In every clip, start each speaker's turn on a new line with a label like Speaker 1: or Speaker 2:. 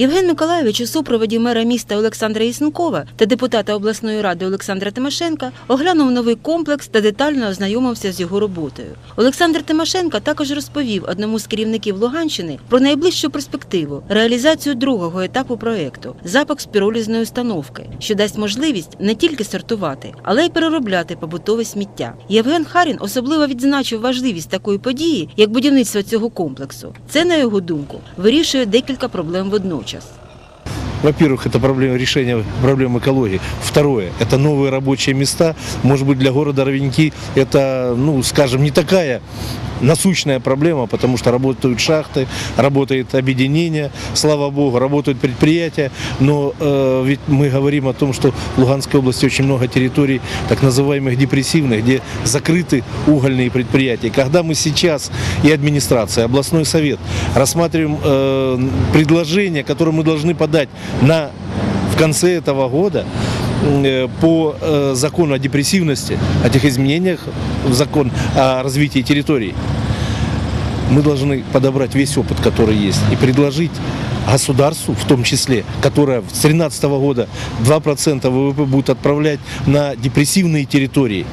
Speaker 1: Євген Миколайович у супроводі мера міста Олександра Ісенкова та депутата обласної ради Олександра Тимошенка оглянув новий комплекс та детально ознайомився з його роботою. Олександр Тимошенко також розповів одному з керівників Луганщини про найближчу перспективу реалізацію другого етапу проекту запуск спіролізної установки, що дасть можливість не тільки сортувати, але й переробляти побутове сміття. Євген Харін особливо відзначив важливість такої події, як будівництво цього комплексу. Це, на його думку, вирішує декілька проблем водночас
Speaker 2: Во-первых, это проблема решения проблем экологии. Второе, это новые рабочие места. Может быть, для города Ровеньки это, ну, скажем, не такая насущная проблема, потому что работают шахты, работает объединение, слава богу, работают предприятия, но э, ведь мы говорим о том, что в Луганской области очень много территорий так называемых депрессивных, где закрыты угольные предприятия. Когда мы сейчас и администрация, областной совет рассматриваем э, предложение, которое мы должны подать на в конце этого года э, по э, закону о депрессивности, о тех изменениях в закон о развитии территорий, мы должны подобрать весь опыт, который есть, и предложить государству, в том числе, которое с 2013 года 2% ВВП будет отправлять на депрессивные территории.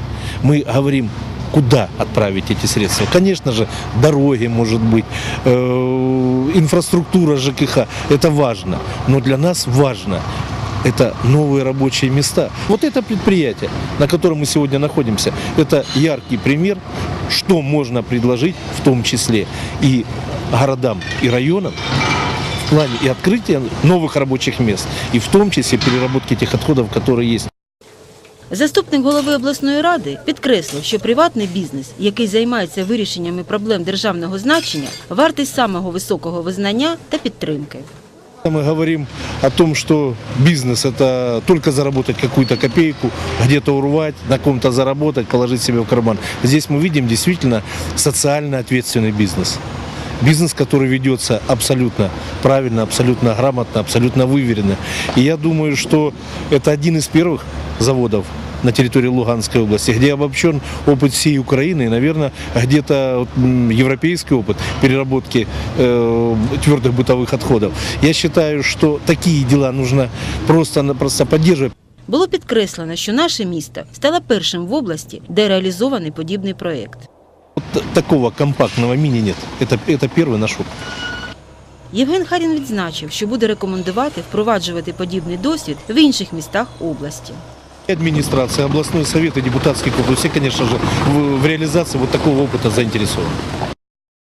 Speaker 2: Мы говорим, куда отправить эти средства. Конечно же, дороги, может быть, э, инфраструктура ЖКХ, это важно. Но для нас важно это новые рабочие места. Вот это предприятие, на котором мы сегодня находимся, это яркий пример, что можно предложить, в том числе и городам, и районам, в плане и открытия новых рабочих мест, и в том числе переработки тех отходов, которые есть.
Speaker 1: Заступник голови обласної ради підкреслив, що приватний бізнес, який займається вирішеннями проблем державного значення, вартий самого високого визнання та підтримки.
Speaker 2: Мы говорим о том, что бизнес это только заработать какую-то копейку, где-то урвать, на ком-то заработать, положить себе в карман. Здесь мы видим действительно социально ответственный бизнес. Бизнес, который ведется абсолютно правильно, абсолютно грамотно, абсолютно выверенно. И я думаю, что это один из первых заводов на территории Луганской области, где обобщен опыт всей Украины и, наверное, где-то вот, м, европейский опыт переработки э, твердых бытовых отходов. Я считаю, что такие дела нужно просто-напросто поддерживать.
Speaker 1: Було підкреслено, що наше місто стало першим в області, де реалізований подібний проєкт.
Speaker 2: Вот т- такого компактного мини нет. Это, это первый наш опыт.
Speaker 1: Євген Харін відзначив, що буде рекомендувати впроваджувати подібний досвід в інших містах області.
Speaker 2: Администрация, областной совет и депутатский корпус, все, конечно же, в реализации вот такого опыта заинтересованы.